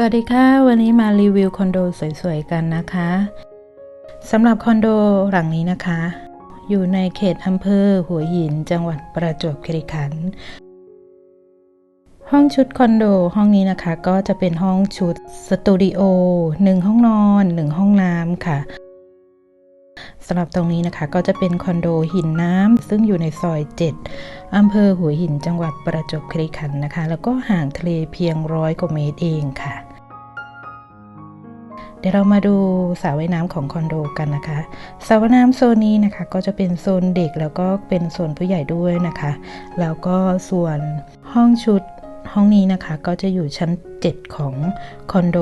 สวัสดีค่ะ วันนี้มารีวิวคอนโดสวยๆกันนะคะสำหรับคอนโดหลังนี้นะคะ อยู่ในเขตอำเภอหัวหิน จังหวัดประจวบคีรีขันธ์ห้องชุดคอนโดห้องนี้นะคะก็จะเป็นห้องชุดสตูดิโอหนึ่งห้องนอนหนึ่งห้องน้ำค่ะสำหรับตรงนี้นะคะก็จะเป็นคอนโดหินน้ำซึ่งอยู่ในซอย 7อำเภอหัวหินจังหวัดประจวบคีรีขันธ์นะคะ แล้วก็ห่างทะเลเพียงร้อยกว่าเมตรเองค่ะ เดี๋ยวเรามาดูสระว่ายน้ำของคอนโดกันนะคะสระว่ายน้ำโซนนี้นะคะก็จะเป็นโซนเด็กแล้วก็เป็นโซนผู้ใหญ่ด้วยนะคะ แล้วก็ส่วนห้องชุดห้องนี้นะคะก็จะอยู่ชั้น 7 ของคอนโด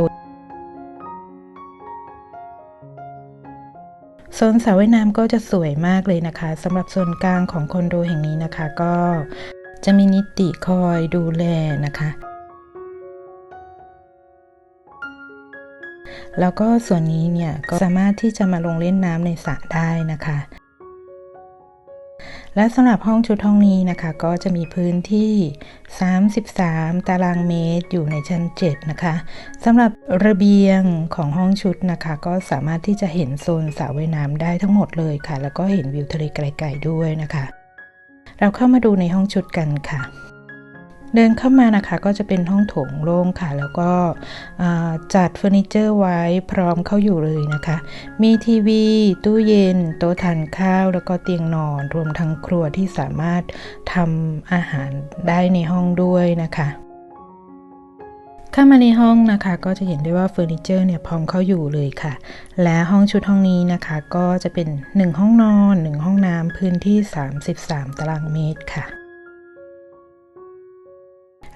โซนสระว่ายน้ำก็จะสวยมากเลยนะคะสำหรับโซนกลางของคอนโดแห่งนี้นะคะ ก็จะมีนิติคอยดูแลนะคะ แล้วก็ส่วนนี้เนี่ยก็สามารถที่จะมาลงเล่นน้ำในสระได้นะคะ และสำหรับห้องชุดห้องนี้นะคะ ก็จะมีพื้นที่ 33 ตารางเมตรอยู่ในชั้น 7 นะคะสำหรับระเบียงของห้องชุดนะคะ ก็สามารถที่จะเห็นโซนสระว่ายน้ำได้ทั้งหมดเลยค่ะ แล้วก็เห็นวิวทะเลไกลๆด้วยนะคะ เราเข้ามาดูในห้องชุดกันค่ะ เดินเข้ามานะคะก็จะเป็นห้องโถงโล่งค่ะ แล้วก็จัดเฟอร์นิเจอร์ไว้พร้อมเข้าอยู่เลยนะคะ มีทีวี ตู้เย็น โต๊ะทานข้าว แล้วก็เตียงนอนรวมทั้งครัวที่สามารถทำอาหารได้ในห้องด้วยนะคะเข้ามาในห้องนะคะก็จะเห็นได้ว่าเฟอร์นิเจอร์เนี่ยพร้อมเข้าอยู่เลยค่ะ และห้องชุดห้องนี้นะคะก็จะเป็น 1 ห้องนอน 1 ห้องน้ำพื้นที่ 33 ตารางเมตรค่ะ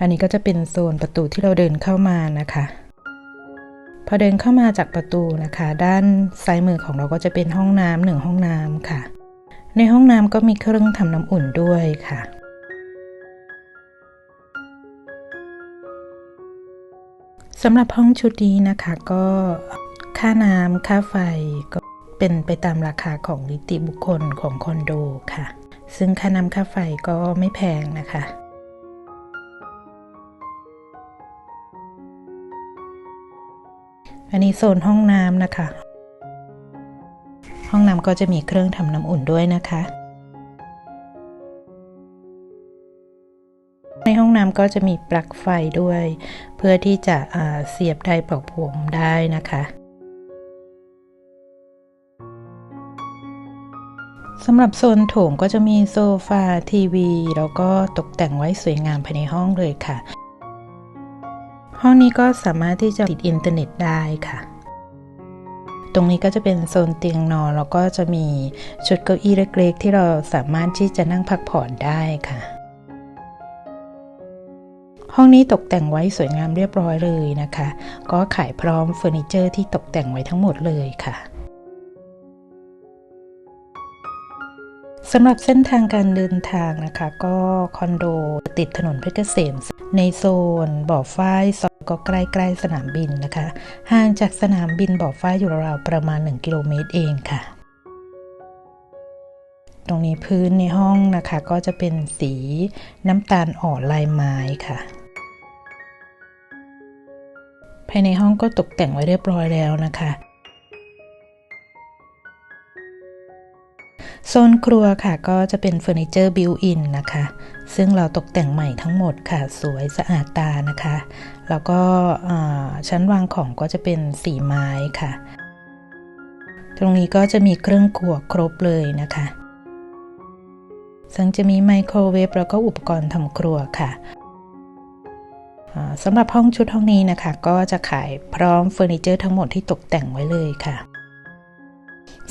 อันนี้ก็จะเป็นโซนประตูที่เราเดินเข้ามานะคะ พอเดินเข้ามาจากประตูนะคะ ด้านซ้ายมือของเราก็จะเป็นห้องน้ำหนึ่งห้องน้ำค่ะ ในห้องน้ำก็มีเครื่องทำน้ำอุ่นด้วยค่ะสำหรับห้องชุดนี้นะคะก็ค่าน้ำค่าไฟก็เป็นไปตามราคาของนิติบุคคลของคอนโดค่ะ ซึ่งค่าน้ำค่าไฟก็ไม่แพงนะคะ อันนี้โซนห้องน้ำนะคะ ห้องน้ำก็จะมีเครื่องทำน้ำอุ่นด้วยนะคะ ในห้องน้ำก็จะมีปลั๊กไฟด้วย เพื่อที่จะเสียบไดปลอกผมได้นะคะสำหรับโซนโถงก็จะมีโซฟาทีวี แล้วก็ตกแต่งไว้สวยงามภายในห้องเลยค่ะ ห้องนี้ก็สามารถที่จะติดอินเทอร์เน็ตได้ค่ะ ตรงนี้ก็จะเป็นโซนเตียงนอนแล้วก็จะมีชุดเก้าอี้เล็กๆ ที่เราสามารถที่จะนั่งพักผ่อนได้ค่ะ ห้องนี้ตกแต่งไว้สวยงามเรียบร้อยเลยนะคะ ก็ขายพร้อมเฟอร์นิเจอร์ที่ตกแต่งไว้ทั้งหมดเลยค่ะสำหรับเส้นทางการเดินทางนะคะ ก็คอนโดติดถนนเพชรเกษมในโซนบ่อฝ้ายซอย ก็ใกล้ๆสนามบินนะคะ ห่างจากสนามบินบ่อฟ้าอยู่ราวๆประมาณ 1 กิโลเมตรเองค่ะ ตรงนี้พื้นในห้องนะคะ ก็จะเป็นสีน้ำตาลอ่อนลายไม้ค่ะ ภายในห้องก็ตกแต่งไว้เรียบร้อยแล้วนะคะ โซนครัวค่ะก็จะเป็นเฟอร์นิเจอร์บิวอินนะคะ ซึ่งเราตกแต่งใหม่ทั้งหมดค่ะ สวยสะอาดตานะคะ แล้วก็ชั้นวางของก็จะเป็นสีไม้ค่ะ ตรงนี้ก็จะมีเครื่องครัวครบเลยนะคะ ซึ่งจะมีไมโครเวฟแล้วก็อุปกรณ์ทำครัวค่ะสำหรับห้องชุดห้องนี้นะคะ ก็จะขายพร้อมเฟอร์นิเจอร์ทั้งหมดที่ตกแต่งไว้เลยค่ะ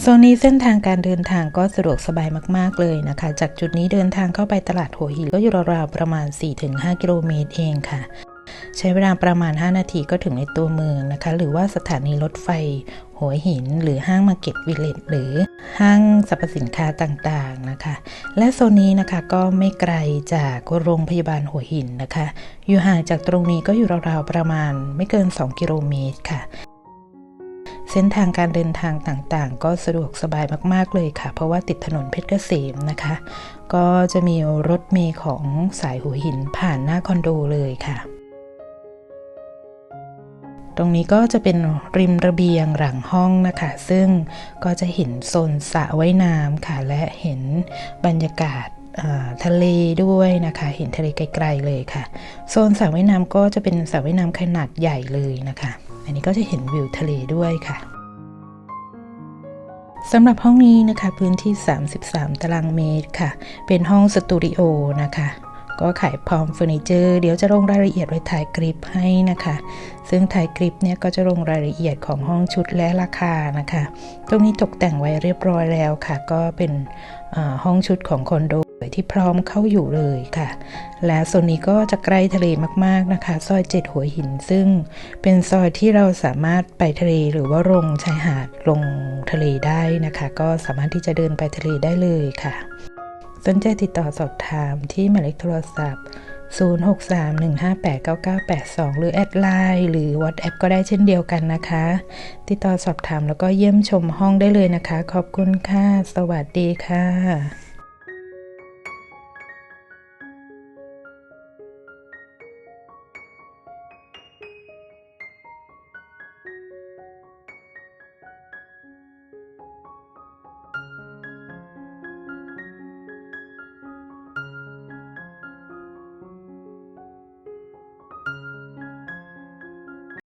โซนนี้เส้นทางการเดินทางก็สะดวกสบายมากๆเลยนะคะ จากจุดนี้เดินทางเข้าไปตลาดหัวหินก็อยู่ราวๆประมาณ 4-5 กิโลเมตรเองค่ะ ใช้เวลาประมาณ 5 นาทีก็ถึงในตัวเมืองนะคะ หรือว่าสถานีรถไฟหัวหิน หรือห้างมาเก็ตวิลเลจหรือห้างสรรพสินค้าต่างๆนะคะ และโซนนี้นะคะก็ไม่ไกลจากโรงพยาบาลหัวหินนะคะ อยู่ห่างจากตรงนี้ก็อยู่ราวๆประมาณไม่เกิน 2 กิโลเมตรค่ะ เส้นทางการเดินทางต่างๆ ก็สะดวกสบายมากๆเลยค่ะ เพราะว่าติดถนนเพชรเกษมนะคะ ก็จะมีรถเมล์ของสายหัวหินผ่านหน้าคอนโดเลยค่ะ ตรงนี้ก็จะเป็นริมระเบียงหลังห้องนะคะ ซึ่งก็จะเห็นโซนสระว่ายน้ำค่ะ และเห็นบรรยากาศทะเลด้วยนะคะ เห็นทะเลไกลๆเลยค่ะ โซนสระว่ายน้ำก็จะเป็นสระว่ายน้ำขนาดใหญ่เลยนะคะ อันนี้ก็จะเห็นวิวทะเลด้วยค่ะสำหรับห้องนี้นะคะพื้นที่ 33 ตารางเมตรค่ะ เป็นห้องสตูดิโอนะคะ ก็ขายพร้อมเฟอร์นิเจอร์เดี๋ยวจะลงรายละเอียดไว้ถ่ายคลิปให้นะคะ ซึ่งถ่ายคลิปเนี่ยก็จะลงรายละเอียดของห้องชุดและราคานะคะ ตรงนี้ตกแต่งไว้เรียบร้อยแล้วค่ะ ก็เป็นห้องชุดของคอนโด ที่พร้อมเข้าอยู่เลยค่ะ และโซนนี้ก็จะใกล้ทะเลมากๆนะคะ ซอยเจ็ดหัวหินซึ่งเป็นซอยที่เราสามารถไปทะเลหรือว่าลงชายหาดลงทะเลได้นะคะ ก็สามารถที่จะเดินไปทะเลได้เลยค่ะ สนใจติดต่อสอบถามที่หมายเลขโทรศัพท์0631589982 หรือแอดไลน์หรือ WhatsApp ก็ได้เช่นเดียวกันนะคะ ติดต่อสอบถามแล้วก็เยี่ยมชมห้องได้เลยนะคะ ขอบคุณค่ะ สวัสดีค่ะ